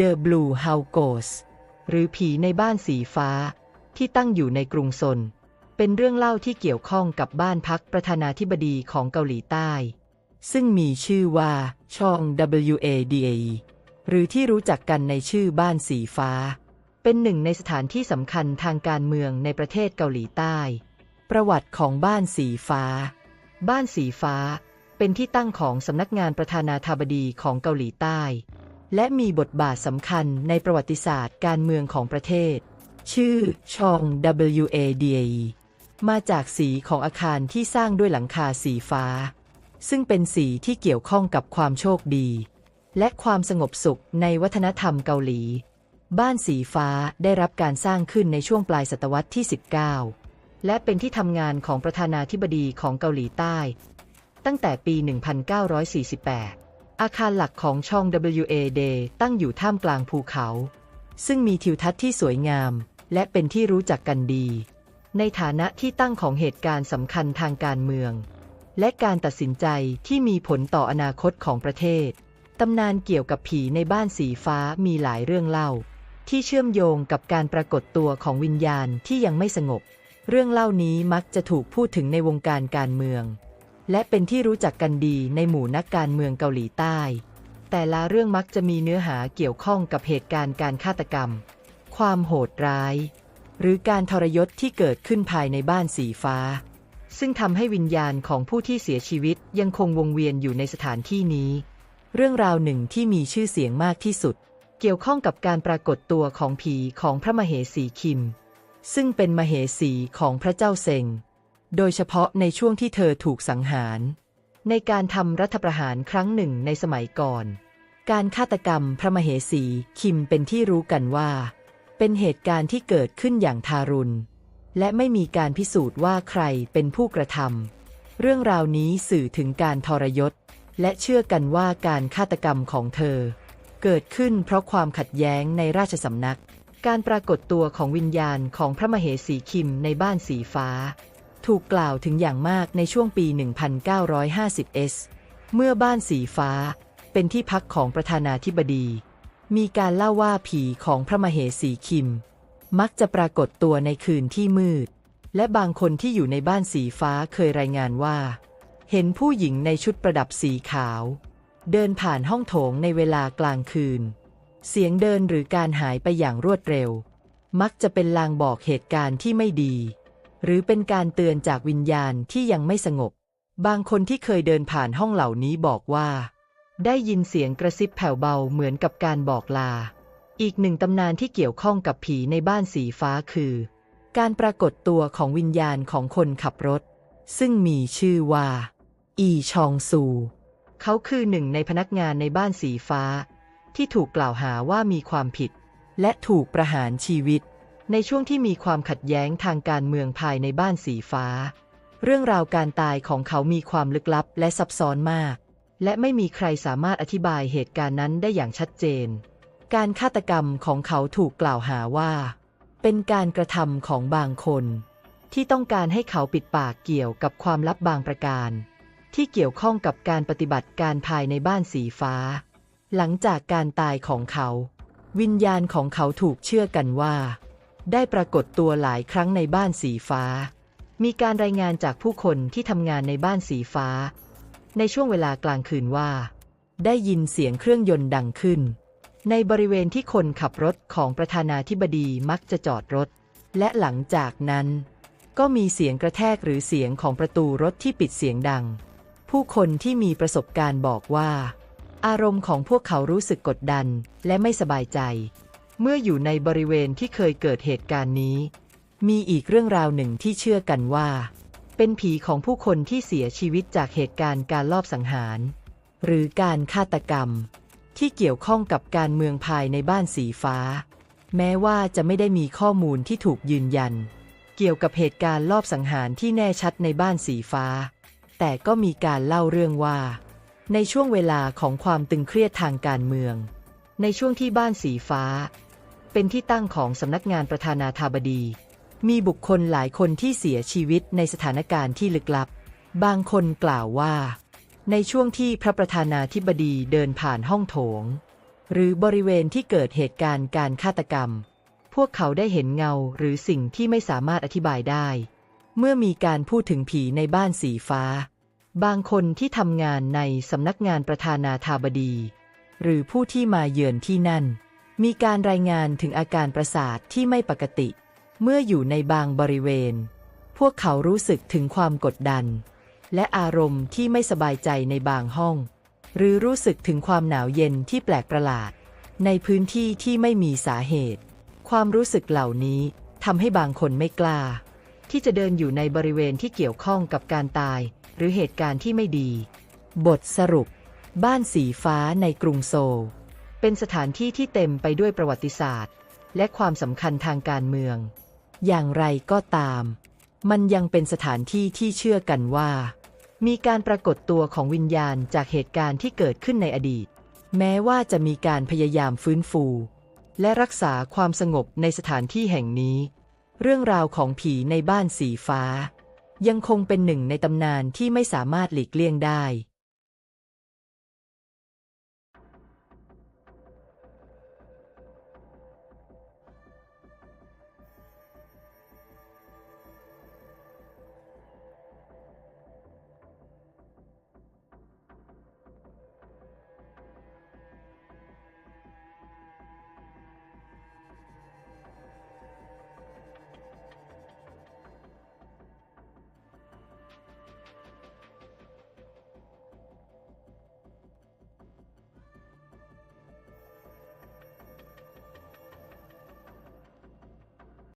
The Blue House Ghost หรือผีในบ้านสีฟ้า ที่ตั้งอยู่ในกรุงซน เป็นเรื่องเล่าที่เกี่ยวข้องกับบ้านพักประธานาธิบดีของเกาหลีใต้ ซึ่งมีชื่อว่าชอง WADA หรือที่รู้จักกันในชื่อบ้านสีฟ้า เป็นหนึ่งในสถานที่สำคัญทางการเมืองในประเทศเกาหลีใต้ ประวัติของบ้านสีฟ้า บ้านสีฟ้า เป็นที่ตั้งของสำนักงานประธานาธิบดีของเกาหลีใต้ และมีบทบาทสำคัญในประวัติศาสตร์การเมืองของประเทศ ชื่อ ชอง WADA มาจากสีของอาคารที่สร้างด้วยหลังคาสีฟ้า ซึ่งเป็นสีที่เกี่ยวข้องกับความโชคดี และความสงบสุขในวัฒนธรรมเกาหลี บ้านสีฟ้าได้รับการสร้างขึ้นในช่วงปลายศตวรรษที่ 19 และเป็นที่ทำงานของประธานาธิบดีของเกาหลีใต้ ตั้งแต่ปี 1948 อาคารหลักของช่อง WAD ตั้งอยู่ท่ามกลางภูเขา ซึ่งมีทิวทัศน์ที่สวยงาม และเป็นที่รู้จักกันดี ในฐานะที่ตั้งของเหตุการณ์สำคัญทางการเมือง และการตัดสินใจที่มีผลต่ออนาคตของประเทศ ตำนานเกี่ยวกับผีในบ้านสีฟ้ามีหลายเรื่องเล่า ที่เชื่อมโยงกับการปรากฏตัวของวิญญาณที่ยังไม่สงบ เรื่องเล่านี้มักจะถูกพูดถึงในวงการการเมือง และเป็นที่รู้จักกันดีในหมู่นักการเมืองเกาหลีใต้ แต่ละเรื่องมักจะมีเนื้อหาเกี่ยวข้องกับเหตุการณ์การฆาตกรรม ความโหดร้าย หรือการทรยศที่เกิดขึ้นภายในบ้านสีฟ้า ซึ่งทำให้วิญญาณของผู้ที่เสียชีวิตยังคงวงเวียนอยู่ในสถานที่นี้ เรื่องราวหนึ่งที่มีชื่อเสียงมากที่สุด เกี่ยวข้องกับการปรากฏตัวของผีของพระมเหสีคิม ซึ่งเป็นมเหสีของพระเจ้าเซง โดยเฉพาะในช่วงที่เธอถูกสังหาร ในการทำรัฐประหารครั้งหนึ่งในสมัยก่อน การฆาตกรรมพระมเหสีคิมเป็นที่รู้กันว่า เป็นเหตุการณ์ที่เกิดขึ้นอย่างทารุณ และไม่มีการพิสูจน์ว่าใครเป็นผู้กระทำเรื่องราวนี้สื่อถึงการทรยศ และเชื่อกันว่าการฆาตกรรมของเธอ เกิดขึ้นเพราะความขัดแย้งในราชสำนัก การปรากฏตัวของวิญญาณของพระมเหสีคิมในบ้านสีฟ้า ถูกกล่าวถึงอย่างมากในช่วงปี 1950s เมื่อบ้านสีฟ้า เป็นที่พักของประธานาธิบดี มีการเล่าว่าผีของพระมเหสีคิม มักจะปรากฏตัวในคืนที่มืด และบางคนที่อยู่ในบ้านสีฟ้าเคยรายงานว่า เห็นผู้หญิงในชุดประดับสีขาว เดินผ่านห้องโถงในเวลากลางคืน เสียงเดินหรือการหายไปอย่างรวดเร็ว มักจะเป็นลางบอกเหตุการณ์ที่ไม่ดี หรือเป็นการเตือนจากวิญญาณที่ยังไม่สงบ บางคนที่เคยเดินผ่านห้องเหล่านี้บอกว่า ได้ยินเสียงกระซิบแผ่วเบาเหมือนกับการบอกลา อีกหนึ่งตำนานที่เกี่ยวข้องกับผีในบ้านสีฟ้าคือ การปรากฏตัวของวิญญาณของคนขับรถ ซึ่งมีชื่อว่า อีชองซู เขาคือหนึ่งในพนักงานในบ้านสีฟ้า ที่ถูกกล่าวหาว่ามีความผิด และถูกประหารชีวิต ในช่วงที่มีความขัดแย้งทางการเมืองภายในบ้านสีฟ้า เรื่องราวการตายของเขามีความลึกลับและซับซ้อนมาก และไม่มีใครสามารถอธิบายเหตุการณ์นั้นได้อย่างชัดเจน การฆาตกรรมของเขาถูกกล่าวหาว่า เป็นการกระทำของบางคน ที่ต้องการให้เขาปิดปากเกี่ยวกับความลับบางประการ ที่เกี่ยวข้องกับการปฏิบัติการภายในบ้านสีฟ้า หลังจากการตายของเขา วิญญาณของเขาถูกเชื่อกันว่า ได้ปรากฏตัวหลายครั้งในบ้านสีฟ้า มีการรายงานจากผู้คนที่ทำงานในบ้านสีฟ้า ในช่วงเวลากลางคืนว่า ได้ยินเสียงเครื่องยนต์ดังขึ้น ในบริเวณที่คนขับรถของประธานาธิบดีมักจะจอดรถ และหลังจากนั้น ก็มีเสียงกระแทกหรือเสียงของประตูรถที่ปิดเสียงดัง ผู้คนที่มีประสบการณ์บอกว่า อารมณ์ของพวกเขารู้สึกกดดันและไม่สบายใจ เมื่ออยู่ในบริเวณที่เคยเกิดเหตุการณ์นี้ มีอีกเรื่องราวหนึ่งที่เชื่อกันว่า เป็นผีของผู้คนที่เสียชีวิตจากเหตุการณ์การลอบสังหาร หรือการฆาตกรรม ที่เกี่ยวข้องกับการเมืองภายในบ้านสีฟ้า แม้ว่าจะไม่ได้มีข้อมูลที่ถูกยืนยัน เกี่ยวกับเหตุการณ์ลอบสังหารที่แน่ชัดในบ้านสีฟ้า แต่ก็มีการเล่าเรื่องว่า ในช่วงเวลาของความตึงเครียดทางการเมือง ในช่วงที่บ้านสีฟ้า เป็นที่ตั้งของสำนักงานประธานาธิบดี มีบุคคลหลายคนที่เสียชีวิตในสถานการณ์ที่ลึกลับ บางคนกล่าวว่า ในช่วงที่พระประธานาธิบดีเดินผ่านห้องโถง หรือบริเวณที่เกิดเหตุการณ์การฆาตกรรม พวกเขาได้เห็นเงาหรือสิ่งที่ไม่สามารถอธิบายได้ เมื่อมีการพูดถึงผีในบ้านสีฟ้า บางคนที่ทำงานในสำนักงานประธานาธิบดี หรือผู้ที่มาเยือนที่นั่น มีการรายงานถึงอาการประสาทที่ไม่ปกติ เมื่ออยู่ในบางบริเวณ พวกเขารู้สึกถึงความกดดัน และอารมณ์ที่ไม่สบายใจในบางห้อง หรือรู้สึกถึงความหนาวเย็นที่แปลกประหลาด ในพื้นที่ที่ไม่มีสาเหตุ ความรู้สึกเหล่านี้ทำให้บางคนไม่กล้า ที่จะเดินอยู่ในบริเวณที่เกี่ยวข้องกับการตาย หรือเหตุการณ์ที่ไม่ดี บทสรุป บ้านสีฟ้าในกรุงโซล เป็นสถานที่ที่เต็มไปด้วยประวัติศาสตร์ และความสำคัญทางการเมือง อย่างไรก็ตาม มันยังเป็นสถานที่ที่เชื่อกันว่า มีการปรากฏตัวของวิญญาณจากเหตุการณ์ที่เกิดขึ้นในอดีต แม้ว่าจะมีการพยายามฟื้นฟู และรักษาความสงบในสถานที่แห่งนี้ เรื่องราวของผีในบ้านสีฟ้า ยังคงเป็นหนึ่งในตำนานที่ไม่สามารถหลีกเลี่ยงได้